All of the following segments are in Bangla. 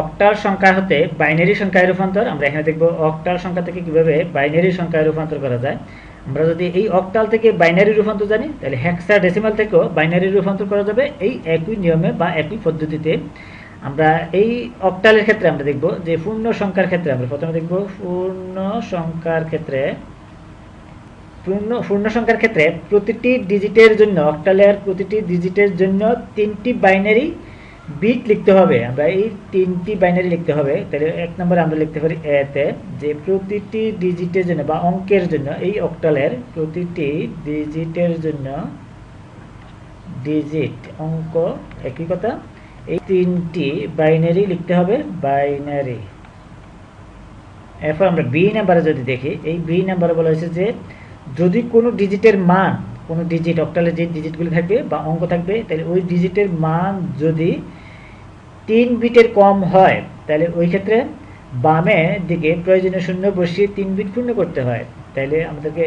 অক্টাল সংখ্যা হতে বাইনারি সংখ্যায় রূপান্তর, আমরা এখানে দেখব অক্টাল সংখ্যা থেকে কীভাবে বাইনারি সংখ্যায় রূপান্তর করা যায়। আমরা যদি এই অক্টাল থেকে বাইনারি রূপান্তর জানি, তাহলে হেক্সা ডেসিমাল থেকেও বাইনারি রূপান্তর করা যাবে এই একই নিয়মে বা একই পদ্ধতিতে। আমরা এই অক্টালের ক্ষেত্রে আমরা দেখব যে পূর্ণ সংখ্যার ক্ষেত্রে আমরা প্রথমে দেখব পূর্ণ সংখ্যার ক্ষেত্রে, পূর্ণ পূর্ণ সংখ্যার ক্ষেত্রে প্রতিটি ডিজিটের জন্য, অক্টালের প্রতিটি ডিজিটের জন্য তিনটি বাইনারি বিট লিখতে হবে, আমরা এই তিনটি বাইনারি লিখতে হবে, তাহলে এক নম্বরে আমরা লিখতে পারি এতে যে প্রতিটি ডিজিটের জন্য বা অঙ্কের জন্য, এই অক্টালের প্রতিটি ডিজিটের জন্য ডিজিট অঙ্ক একই কথা, এই তিনটি বাইনারি লিখতে হবে বাইনারি এরপর আমরা বি নাম্বারে যদি দেখি, এই বি নাম্বারে বলা হয়েছে যে, যদি কোনো ডিজিটের মান, কোনো ডিজিট অক্টালের যে ডিজিটগুলি থাকবে বা অঙ্ক থাকবে, তাহলে ওই ডিজিটের মান যদি তিন বিটের কম হয়, তাহলে ওই ক্ষেত্রে বামে দিকে প্রয়োজনীয় শূন্য বসিয়ে তিন বিট পূর্ণ করতে হয়। তাহলে আমাদেরকে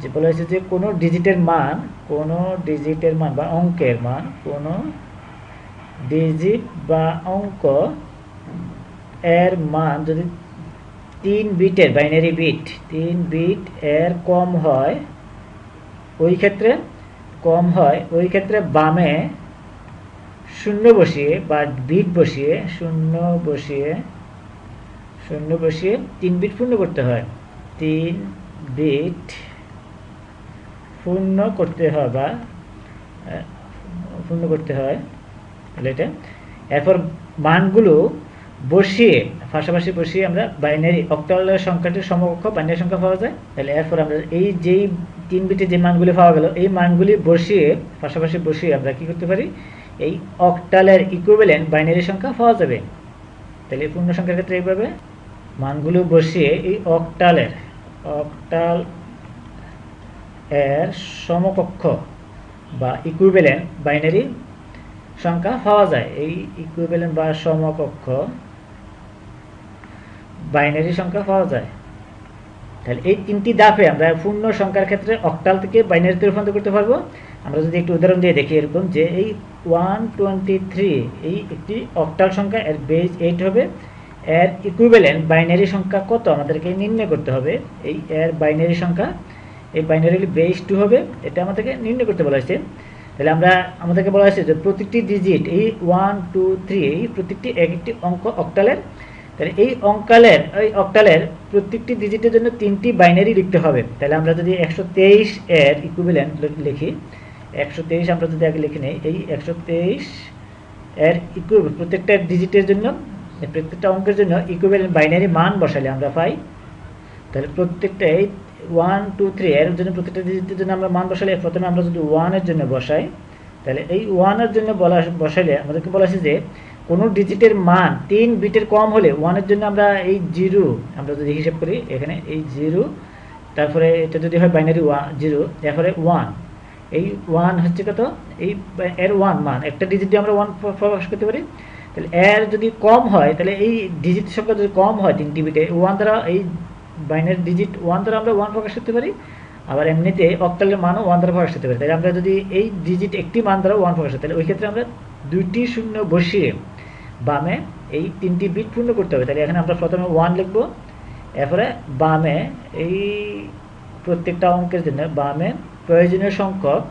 যে বলা হয়েছে যে কোনো ডিজিটের মান, কোনো ডিজিটের মান বা অঙ্কের মান, কোনো ডিজিট বা অঙ্ক এর মান যদি তিন বিটের বাইনারি বিট, তিন বিট এর কম হয়, ওই ক্ষেত্রে কম হয়, ওই ক্ষেত্রে বামে শূন্য বসিয়ে বা বিট বসিয়ে শূন্য বসিয়ে শূন্য বসিয়ে তিন বিট পূর্ণ করতে হয়। তিন বিট পূর্ণ করতে হয় বা পূর্ণ করতে হয়। এটা। এরপর মানগুলো বসিয়ে, পাশাপাশি বসিয়ে আমরা বাইনারি অক্টালের সংখ্যাটির সমকক্ষ বাইনারি সংখ্যা পাওয়া যায়। তাহলে এরপর আমরা এই যেই তিন বিটে যে মানগুলি পাওয়া গেল, এই মানগুলি বসিয়ে, পাশাপাশি বসিয়ে আমরা কি করতে পারি? এই অক্টালের ইকুইভ্যালেন্ট বাইনারি সংখ্যা পাওয়া যাবে। তাহলে পূর্ণ সংখ্যার ক্ষেত্রে এইভাবে মানগুলো বসিয়ে এই অক্টালের অক্টাল এর সমকক্ষ বা ইকুইভ্যালেন্ট বাইনারি সংখ্যা পাওয়া যায়। এই ইকুইভ্যালেন্ট বা সমকক্ষ বাইনারি সংখ্যা পাওয়া যায়। তাহলে এই তিনটি দাফে আমরা পূর্ণ সংখ্যার ক্ষেত্রে অক্টাল থেকে বাইনারিতে রূপান্তর করতে পারব। আমরা যদি একটু উদাহরণ দিয়ে দেখি এরকম যে এই ওয়ান টোয়েন্টি থ্রি এই একটি অক্টাল সংখ্যা, এর বেজ এইট হবে, এর ইকুইভ্যালেন্ট বাইনারি সংখ্যা কত? আমাদেরকে নির্ণয় করতে হবে। এই এর বাইনারি সংখ্যা, এই বাইনারি বেস টু হবে, এটা আমাদেরকে নির্ণয় করতে বলা হয়েছে। তাহলে আমরা, আমাদেরকে বলা হয়েছে যে প্রতিটি ডিজিট এই ওয়ান টু থ্রি এই প্রত্যেকটি এক একটি অঙ্ক অক্টালের তাহলে এই অঙ্কালের, এই অক্টালের প্রত্যেকটি ডিজিটের জন্য তিনটি বাইনারি লিখতে হবে। তাহলে আমরা যদি একশো তেইশ এর ইকুইভ্যালেন্ট লিখি একশো তেইশ আমরা যদি আগে লিখে নিই, এই একশো তেইশ এর ইকুইভ্যালেন্ট প্রত্যেকটা ডিজিটের জন্য প্রত্যেকটা অঙ্কের জন্য ইকুইভ্যালেন্ট বাইনারি মান বসালে আমরা পাই। তাহলে প্রত্যেকটা এই ওয়ান টু থ্রি এর জন্য প্রত্যেকটা ডিজিটের জন্য আমরা মান বসালে প্রথমে আমরা যদি ওয়ানের জন্য বসাই, তাহলে এই ওয়ানের জন্য বলা বসালে আমাদেরকে বলা আছে যে কোনো ডিজিটের মান তিন বিটের কম হলে ওয়ানের জন্য আমরা এই জিরো আমরা যদি হিসাব করি, এখানে এই জিরো তারপরে এটা যদি হয় বাইনারি ওয়ান জিরো তারপরে ওয়ান এই ওয়ান হচ্ছে কত? এই, এর ওয়ান মান। একটা ডিজিট দিয়ে আমরা ওয়ান প্রকাশ করতে পারি। তাহলে এর যদি কম হয়, তাহলে এই ডিজিট সংখ্যা যদি কম হয় তিনটি বিটে ওয়ান দ্বারা এই বাইনারি ডিজিট ওয়ান দ্বারা আমরা ওয়ান প্রকাশ করতে পারি। আবার এমনিতে অক্টালের মানও ওয়ান দ্বারা প্রকাশ করতে পারি। তাহলে আমরা যদি এই ডিজিট একটি মান দ্বারা ওয়ান প্রকাশ তাহলে ওই ক্ষেত্রে আমরা দুইটি শূন্য বসিয়ে বামে এই তিনটি বিট পূর্ণ করতে হবে। তাহলে এখানে আমরা প্রথমে ওয়ান লিখব। এরপরে বামে এই প্রত্যেকটা অঙ্কের জন্য বামে প্রয়োজনীয় সংখ্যক,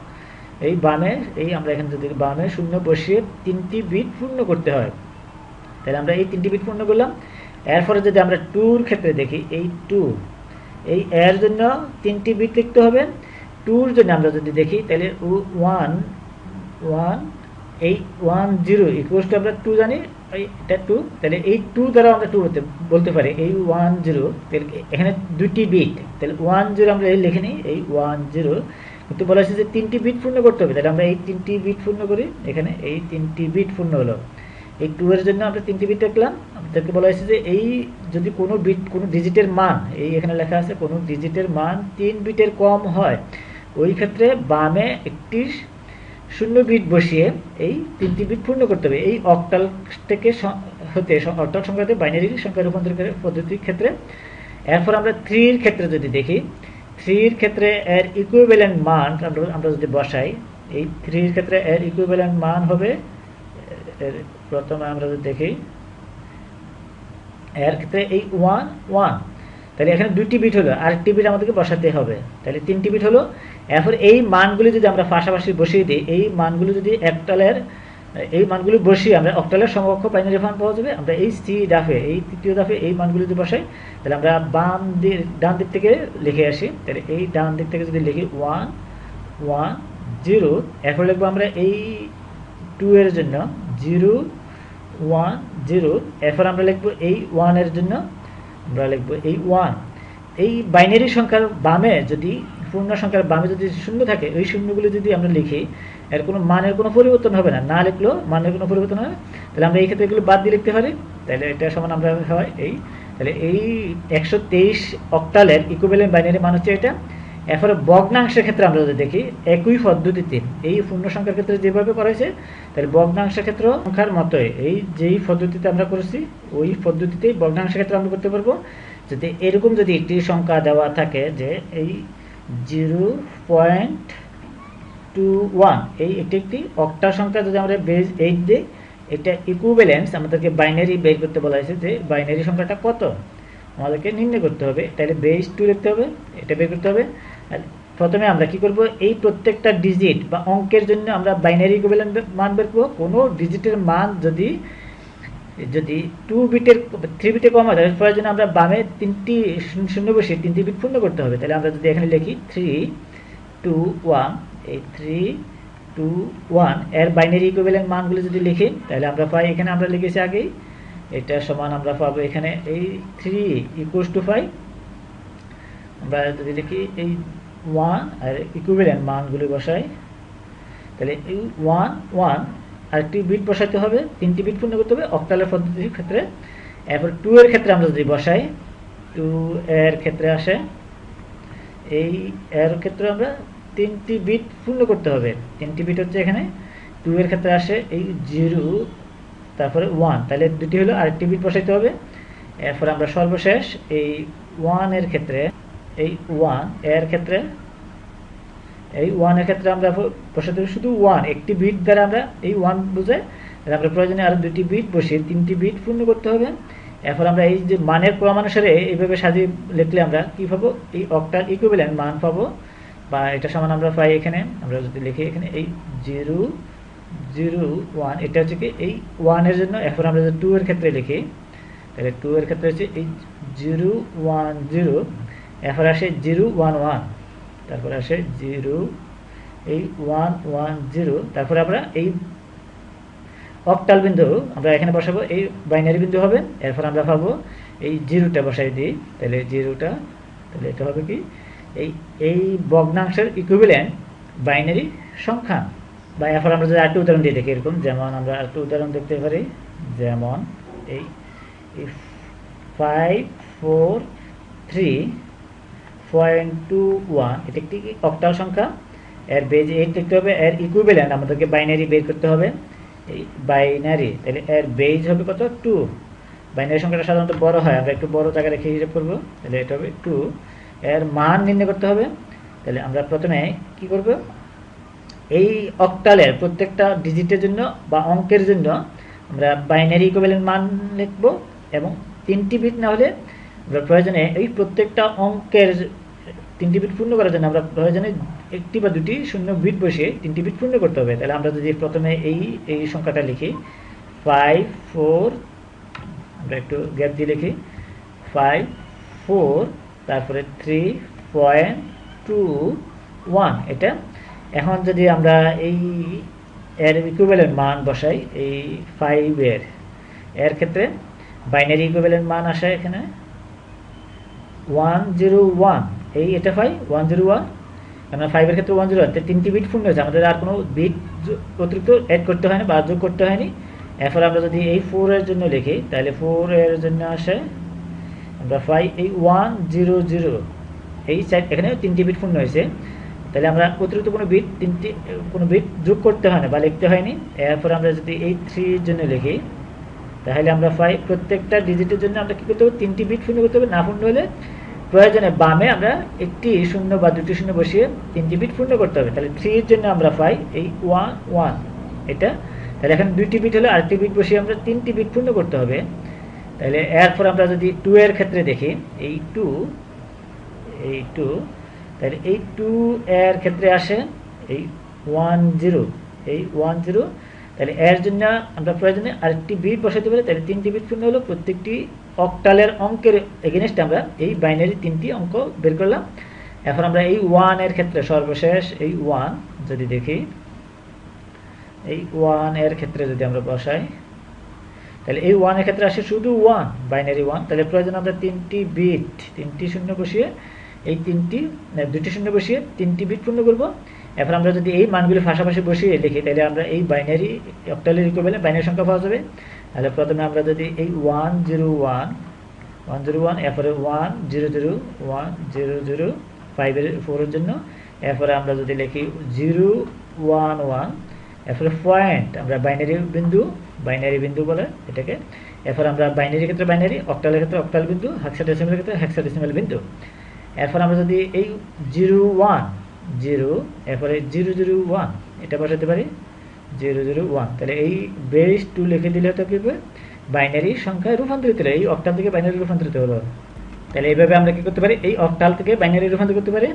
এই বামে, এই আমরা এখানে যদি বামে শূন্য বসিয়ে তিনটি বিট পূর্ণ করতে হয়। তাহলে আমরা এই তিনটি বিট পূর্ণ করলাম। এরপরে যদি আমরা টুর ক্ষেত্রে দেখি, এই টু এই এর জন্য তিনটি বিট লিখতে হবে। টুর জন্য আমরা যদি দেখি, তাহলে ওয়ান ওয়ান, এই ওয়ান জিরো ইকুয়ালস টু আমরা টু জানি এটা টু, তাহলে এই টু দ্বারা আমরা টু বলতে বলতে পারি, এই ওয়ান জিরো, তাহলে এখানে দুটি বিট, তাহলে ওয়ান জিরো আমরা লিখে নিই, এই ওয়ান জিরো কিন্তু বলা হচ্ছে যে তিনটি বিট পূর্ণ করতে হবে। তাহলে আমরা এই তিনটি বিট পূর্ণ করি। এখানে এই তিনটি বিট পূর্ণ হলো। এই টু এর জন্য আমরা তিনটি বিট রাখলাম। আমাদেরকে বলা হয়েছে যে এই যদি কোনো বিট, কোনো ডিজিটের মান, এই এখানে লেখা আছে, কোনো ডিজিটের মান তিন বিটের কম হয়, ওই ক্ষেত্রে বামে একটি শূন্য বিট বসিয়ে এই তিনটি বিট পূর্ণ করতে হবে। এই অক্টাল থেকে হতে অক্টাল সংখ্যাতে বাইনারি সংখ্যা রূপান্তর পদ্ধতির ক্ষেত্রে। এরপর আমরা থ্রির ক্ষেত্রে যদি দেখি থ্রির ক্ষেত্রে এর ইকুইভ্যালেন্ট মান, আমরা যদি বসাই, এই থ্রির ক্ষেত্রে এর ইকুইভ্যালেন্ট মান হবে প্রথমে আমরা যদি দেখি, এর ক্ষেত্রে এই ওয়ান ওয়ান তাহলে এখানে দুইটি বিট হলো, আরেকটি বিট আমাদেরকে বসাতে হবে। তাহলে তিনটি বিট হলো, এরপর এই মানগুলি যদি আমরা পাশাপাশি বসিয়ে দিই, এই মানগুলি যদি একটালের এই মানগুলি বসিয়ে আমরা অক্টালের সমকক্ষ বাইনারি ফান পাওয়া যাবে। আমরা এই সি ডাফে এই তৃতীয় দাফে এই মানগুলি যদি বসাই, তাহলে আমরা বাম দিক, ডান দিক থেকে লিখে আসি। তাহলে এই ডান দিক থেকে যদি লিখি ওয়ান ওয়ান, জিরো, এরপর লিখব আমরা এই টু এর জন্য জিরো, ওয়ান, জিরো, এরপর আমরা লিখব এই ওয়ানের জন্য, আমরা লিখব এই ওয়ান। এই বাইনারি সংখ্যার বামে যদি, পূর্ণ সংখ্যার বামে যদি শূন্য থাকে, ওই শূন্যগুলো যদি আমরা লিখি এর কোনো মানের কোনো পরিবর্তন হবে না। না লিখলেও মানের কোনো পরিবর্তন হবে তাহলে আমরা এই ক্ষেত্রে এগুলো বাদ দিয়ে লিখতে পারি। তাহলে এটা সমান আমরা হয় এই। তাহলে এই একশো তেইশ অক্টালের ইকুইভ্যালেন্ট বাইনারি মান হচ্ছে এটা। এরপরে ভগ্নাংশের ক্ষেত্রে আমরা যদি দেখি, একই পদ্ধতিতে এই পূর্ণ সংখ্যার ক্ষেত্রে যেভাবে করা হয়েছে, তাহলে ভগ্নাংশের ক্ষেত্র সংখ্যার মতোই। এই যেই পদ্ধতিতে আমরা করেছি, ওই পদ্ধতিতেই ভগ্নাংশের ক্ষেত্রে আমরা করতে পারব। যদি এরকম যদি একটি সংখ্যা দেওয়া থাকে যে এই জিরো পয়েন্ট টু ওয়ান এই এটি একটি অক্টা সংখ্যা যদি আমরা বেজ এইট দিই, এটা ইকুইভ্যালেন্স আমাদেরকে বাইনারি বের করতে বলা হয়েছে যে বাইনারি সংখ্যাটা কত? আমাদেরকে নির্ণয় করতে হবে, তাহলে বেস টু লিখতে হবে, এটা বের করতে হবে। আর প্রথমে আমরা কি করব? এই প্রত্যেকটা ডিজিট বা অঙ্কের জন্য আমরা বাইনারি ইকুইভ্যালেন্ট মান বের করব। কোনো ডিজিটের মান যদি যদি টু বিটের থ্রি বিটে কম হয়, তাহলে প্রয়োজনে আমরা বামে তিনটি শূন্য বসিয়ে তিনটি বিট পূর্ণ করতে হবে। তাহলে আমরা যদি এখানে লিখি থ্রি টু ওয়ান এর বাইনারি ইকুইভ্যালেন্ট মানগুলো যদি লিখি, তাহলে আমরা পাই এখানে আমরা লিখেছি আগেই, এটা সমান আমরা পাবো এখানে এই থ্রি ইকুয়াস টু ফাইভ আমরা যদি এই ওয়ান আর মানগুলি বসাই, তাহলে এই ওয়ান ওয়ান আরেকটি বিট বসাইতে হবে, তিনটি বিট পূর্ণ করতে হবে অক্টালের পদ্ধতির ক্ষেত্রে। এরপর টু এর ক্ষেত্রে আমরা যদি বসাই টু এর ক্ষেত্রে আসে, এই এর ক্ষেত্রে আমরা তিনটি বিট পূর্ণ করতে হবে। তিনটি বিট হচ্ছে এখানে টু এর ক্ষেত্রে আসে এই জিরো তারপরে ওয়ান তাহলে দুটি হলো আরেকটি বিট বসাইতে হবে। এরপর আমরা সর্বশেষ এই ওয়ানের ক্ষেত্রে, এই ওয়ানের ক্ষেত্রে, এই ওয়ানের ক্ষেত্রে আমরা বসাতে শুধু ওয়ান একটি বিট দ্বারা আমরা এই ওয়ান বুঝে আমরা প্রয়োজনে আরও দুটি বিট বসিয়ে তিনটি বিট পূর্ণ করতে হবে। এরপর আমরা এই যে মানের ক্রমানুসারে এইভাবে সাজিয়ে লিখলে আমরা কী পাবো? এই অক্টাল ইকুইভ্যালেন্ট মান পাবো। বা এটা সমান আমরা পাই এখানে, আমরা যদি লিখি এখানে, এই জিরো জিরো, ওয়ান, এটা হচ্ছে কি এই ওয়ানের জন্য এখন আমরা যদি টু এর ক্ষেত্রে লিখি, তাহলে টু এর ক্ষেত্রে হচ্ছে এই জিরো, ওয়ান, জিরো, এরপর আসে জিরো, ওয়ান ওয়ান, তারপরে আসে জিরো, এই ওয়ান ওয়ান, জিরো, তারপরে আমরা এই অক্টাল বিন্দু, আমরা এখানে বসাবো, এই বাইনারি বিন্দু হবে, এরপর আমরা পাবো এই জিরোটা বসাই দিই, তাহলে জিরোটা, তাহলে এটা হবে কি এই এই ভগ্নাংশের ইকুইভ্যালেন্ট বাইনারি সংখ্যা। বা এরপর আমরা যদি আরেকটি উদাহরণ দিয়ে দেখি এরকম, যেমন আমরা আরেকটি উদাহরণ দেখতে পারি, যেমন এই five four three point two একটি অক্টাল সংখ্যা। এর বেজ এইট লিখতে হবে, এর ইকুইভ্যালেন্ট আমাদেরকে বাইনারি বের করতে হবে। এই বাইনারি তাহলে এর বেজ হবে কত? টু বাইনারি সংখ্যাটা সাধারণত বড় হয়, আমরা একটু বড় জায়গায় রেখে হিসেব করব। তাহলে এটা হবে টু এর মান নির্ণয় করতে হবে। তাহলে আমরা প্রথমে কি করব? এই অক্টালের প্রত্যেকটা ডিজিটের জন্য বা অঙ্কের জন্য আমরা বাইনারি ইকুইভ্যালেন্ট মান লিখব এবং তিনটি বিট না হলে আমরা প্রয়োজনে এই প্রত্যেকটা অঙ্কের তিনটি বিট পূর্ণ করার জন্য আমরা প্রয়োজনে একটি বা দুটি শূন্য বিট বসিয়ে তিনটি বিট পূর্ণ করতে হবে। তাহলে আমরা যদি প্রথমে এই এই সংখ্যাটা লিখি ফাইভ ফোর আমরা একটু গ্যাপ দিয়ে লিখি ফাইভ ফোর তারপরে থ্রি পয়েন্ট টু ওয়ান এটা এখন যদি আমরা এই এর ইকুইভ্যালেন্ট মান বসাই, এই ফাইভের এর ক্ষেত্রে বাইনারি ইকুইভ্যালেন্ট মান আসে এখানে। ওয়ান জিরো ওয়ান এই এটা ফাইভ ওয়ান জিরো ওয়ান কেননা ফাইভের ক্ষেত্রে ওয়ান জিরো ওয়ান তিনটি বিট পূর্ণ হয়েছে আমাদের আর কোনো বিট অতিরিক্ত অ্যাড করতে হয়নি বা যোগ করতে হয়নি। এরপর আমরা যদি এই ফোরের জন্য লিখি, তাহলে ফোর এর জন্য আসে আমরা পাই এই ওয়ান জিরো জিরো এই সাইড এখানে তিনটি বিট পূর্ণ হয়েছে। তাহলে আমরা অতিরিক্ত কোনো বিট তিনটি, কোনো বিট যোগ করতে হয় না বা লিখতে হয়নি। এরপর আমরা যদি এই থ্রির জন্য লিখি, তাহলে আমরা পাই প্রত্যেকটা ডিজিটের জন্য আমরা কী করতে হবে? তিনটি বিট পূর্ণ করতে হবে। না পূর্ণ হলে প্রয়োজনে বামে আমরা একটি শূন্য বা দুটি শূন্য বসিয়ে তিনটি বিট পূর্ণ করতে হবে। তাহলে থ্রির জন্য আমরা পাই এই ওয়ান ওয়ান এটা। তাহলে এখানে দুইটি বিট হলে আরেকটি বিট বসিয়ে আমরা তিনটি বিট পূর্ণ করতে হবে। তাহলে এরপর আমরা যদি টু এর ক্ষেত্রে দেখি, এই টু এই টু তাহলে এই টু এর ক্ষেত্রে আসে এই ওয়ান জিরো এই ওয়ান জিরো তাহলে এর জন্য আমরা প্রয়োজনে আরেকটি বিট বসাতে পারি তাহলে তিনটি বিট পূর্ণ হলো, প্রত্যেকটি অক্টালের অঙ্কের এগেনস্ট আমরা এই বাইনারি তিনটি অঙ্ক বের করলাম। এখন আমরা এই ওয়ানের ক্ষেত্রে সর্বশেষ এই ওয়ান যদি দেখি, এই ওয়ানের ক্ষেত্রে যদি আমরা বসাই তাহলে এই ওয়ানের ক্ষেত্রে আসে শুধু ওয়ান বাইনারি ওয়ান তাহলে প্রয়োজন আমরা তিনটি বিট তিনটি শূন্য বসিয়ে এই তিনটি দুটি শূন্য বসিয়ে তিনটি বিট পূর্ণ করব। এখন আমরা যদি এই মানগুলি পাশাপাশি বসিয়ে লিখি, তাহলে আমরা এই বাইনারি অক্টালের ইকুইভ্যালেন্ট বাইনারি সংখ্যা পাওয়া যাবে। তাহলে প্রথমে আমরা যদি এই one zero one one zero one এরপরে one zero zero one zero zero ফাইভের ফোরের জন্য। এরপরে আমরা যদি লিখি জিরো ওয়ান ওয়ান এরপরে পয়েন্ট আমরা বাইনারি বিন্দু বাইনারি বিন্দু বলে এটাকে। এরপর আমরা বাইনারি ক্ষেত্রে বাইনারি অক্টালের ক্ষেত্রে অক্টাল বিন্দু হেক্সাডেসিমালের ক্ষেত্রে হেক্সাডেসিমাল বিন্দু। এরপর আমরা যদি এই জিরো ওয়ান জিরো এরপরে জিরো জিরো ওয়ান এটা বসাতে পারি জিরো জিরো ওয়ান তাহলে এই বেস টু লিখে দিলে তো কি হবে? বাইনারি সংখ্যায় রূপান্তরিত হলো। এই অক্টাল থেকে বাইনারি রূপান্তরিত হলো। তাহলে এইভাবে আমরা কি করতে পারি? এই অক্টাল থেকে বাইনারি রূপান্তর করতে পারি।